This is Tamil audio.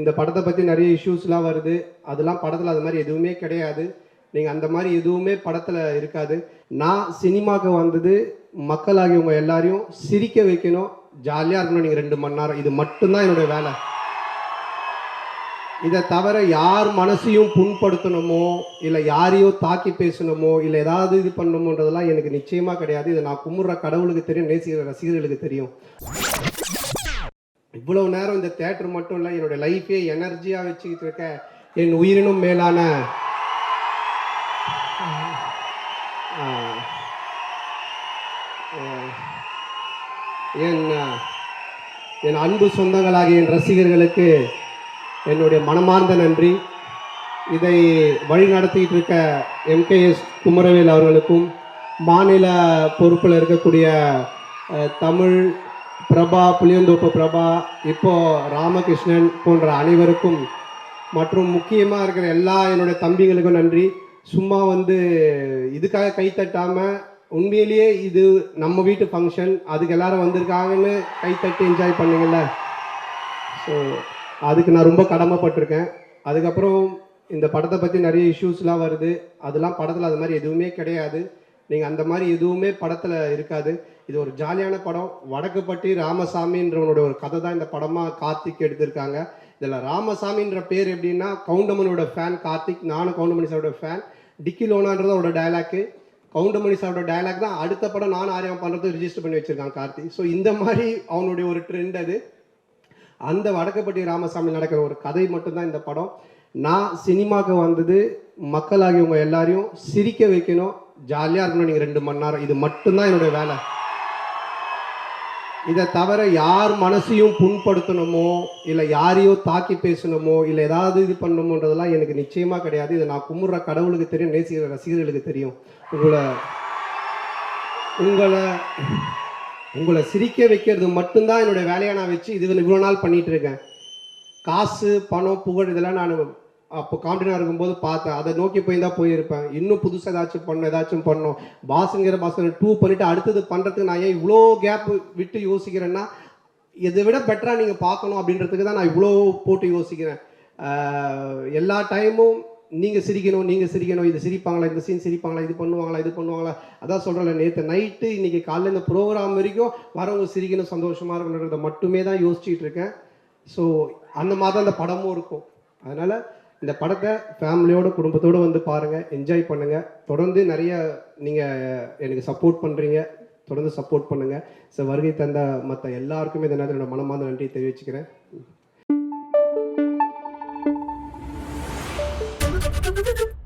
இந்த படத்தை பற்றி நிறைய இஷ்யூஸ்லாம் வருது. அதெல்லாம் படத்தில் அது மாதிரி எதுவுமே கிடையாது. நீங்கள் அந்த மாதிரி எதுவுமே படத்தில் இருக்காது. நான் சினிமாவுக்கு வந்தது மக்களாகியவங்க எல்லாரையும் சிரிக்க வைக்கணும். ஜாலியாக இருக்கணும் நீங்கள் ரெண்டு மணி நேரம். இது மட்டும்தான் என்னுடைய வேலை. இதை தவிர யார் மனசையும் புண்படுத்தணுமோ இல்லை யாரையோ தாக்கி பேசணுமோ இல்லை ஏதாவது இது பண்ணணுமோன்றதெல்லாம் எனக்கு நிச்சயமாக கிடையாது. இதை நான் கும்பிட்ற கடவுளுக்கு தெரியும் நேசிக்கிற ரசிகர்களுக்கு தெரியும். இவ்வளவு நேரம் இந்த தேட்டர் மட்டும் இல்லை என்னோட லைஃபே எனர்ஜியாக வச்சுக்கிட்டு இருக்க என் உயிரினும் மேலான என் என் அன்பு சொந்தங்களாகிய என் ரசிகர்களுக்கு என்னுடைய மனமார்ந்த நன்றி. இதை வழி நடத்திக்கிட்டு இருக்க எம்கேஎஸ் குமரவேல் அவர்களுக்கும் மாநில பொறுப்பில் இருக்கக்கூடிய தமிழ் பிரபா புளியந்தோப்பு பிரபா இப்போ ராமகிருஷ்ணன் போன்ற அனைவருக்கும் மற்றும் முக்கியமாக இருக்கிற எல்லா என்னுடைய தம்பிங்களுக்கும் நன்றி. சும்மா வந்து இதுக்காக கை தட்டாமல் உண்மையிலேயே இது நம்ம வீட்டு ஃபங்க்ஷன் அதுக்கு எல்லாரும் வந்திருக்காங்கன்னு கை தட்டி என்ஜாய் பண்ணுங்கள்ல ஸோ அதுக்கு நான் ரொம்ப கடமைப்பட்டிருக்கேன். அதுக்கப்புறம் இந்த படத்தை பற்றி நிறைய இஷ்யூஸ்லாம் வருது. அதெல்லாம் படத்தில் அது மாதிரி எதுவுமே கிடையாது. நீங்கள் அந்த மாதிரி எதுவுமே படத்தில் இருக்காது. இது ஒரு ஜாலியான படம். வடக்குப்பட்டி ராமசாமின்றவனோட ஒரு கதை தான் இந்த படமாக கார்த்திக் எடுத்திருக்காங்க. இதில் ராமசாமின்ற பேர் எப்படின்னா கவுண்டமணியோட ஃபேன் கார்த்திக் நானும் கவுண்டமணி சாரோட ஃபேன் டிக்கி லோனான்றது அவரோட டைலாக்கு கவுண்டமணி சாரோட டயலாக் தான் அடுத்த படம் நானும் ஆரியம் பண்ணுறது ரிஜிஸ்டர் பண்ணி வச்சுருக்கான் கார்த்திக். ஸோ இந்த மாதிரி அவனுடைய ஒரு ட்ரெண்ட் அது. அந்த வடக்கப்பட்டி ராமசாமி நடக்கிற ஒரு கதை மட்டும்தான் இந்த படம். நான் சினிமாவுக்கு வந்தது மக்களாகியவங்க எல்லாரையும் சிரிக்க வைக்கணும். ஜாலியாக இருக்கணும் நீங்கள் ரெண்டு மணி நேரம். இது மட்டும்தான் என்னுடைய வேலை. இதை தவிர யார் மனசையும் புண்படுத்தணுமோ இல்லை யாரையோ தாக்கி பேசணுமோ இல்லை ஏதாவது இது பண்ணணுமோன்றதெல்லாம் எனக்கு நிச்சயமாக கிடையாது. இதை நான் கும்பிட்ற கடவுளுக்கு தெரியும் நேசிக்கிற ரசிகர்களுக்கு தெரியும். உங்களை உங்களை உங்களை சிரிக்க வைக்கிறது மட்டும்தான் என்னுடைய வேலையை நான் வச்சு இது இவ்வளோ நாள் பண்ணிகிட்டு இருக்கேன். காசு பணம் புகழ் இதெல்லாம் நான் அப்போ காம்படினாக இருக்கும்போது பார்த்தேன். அதை நோக்கி போய் தான் போயிருப்பேன். இன்னும் புதுசாக ஏதாச்சும் பண்ணணும் ஏதாச்சும் பண்ணணும். பாஸுங்கிற பாஸ் டூ பண்ணிட்டு அடுத்தது பண்ணுறதுக்கு நான் ஏன் இவ்வளோ கேப் விட்டு யோசிக்கிறேன்னா இதை விட பெட்டராக நீங்கள் பார்க்கணும் அப்படின்றதுக்கு தான் நான் இவ்வளோ போட்டு யோசிக்கிறேன். எல்லா டைமும் நீங்கள் சிரிக்கணும் நீங்கள் சிரிக்கணும் இது சிரிப்பாங்களா இந்த சீன் சிரிப்பாங்களா இது பண்ணுவாங்களா இது பண்ணுவாங்களா? அதான் சொல்கிறேன் நேற்று நைட்டு இன்றைக்கி காலைல இந்த ப்ரோக்ராம் வரைக்கும் வரவங்க சிரிக்கணும் சந்தோஷமாக இருக்கணுன்றத மட்டுமே தான் யோசிச்சுட்டு இருக்கேன். ஸோ அந்த மாதிரி தான் இந்த படமும் இருக்கும். அதனால் இந்த படத்தை ஃபேமிலியோட குடும்பத்தோடு வந்து பாருங்கள் என்ஜாய் பண்ணுங்கள் தொடர்ந்து நிறைய நீங்கள் எனக்கு சப்போர்ட் பண்ணுறீங்க தொடர்ந்து சப்போர்ட் பண்ணுங்கள் ஸோ வருகை தந்த மற்ற எல்லாருக்குமே இந்த நேரத்தில் என்னோட மனமார்ந்த நன்றி தெரிவிச்சுக்கிறேன். Thank you.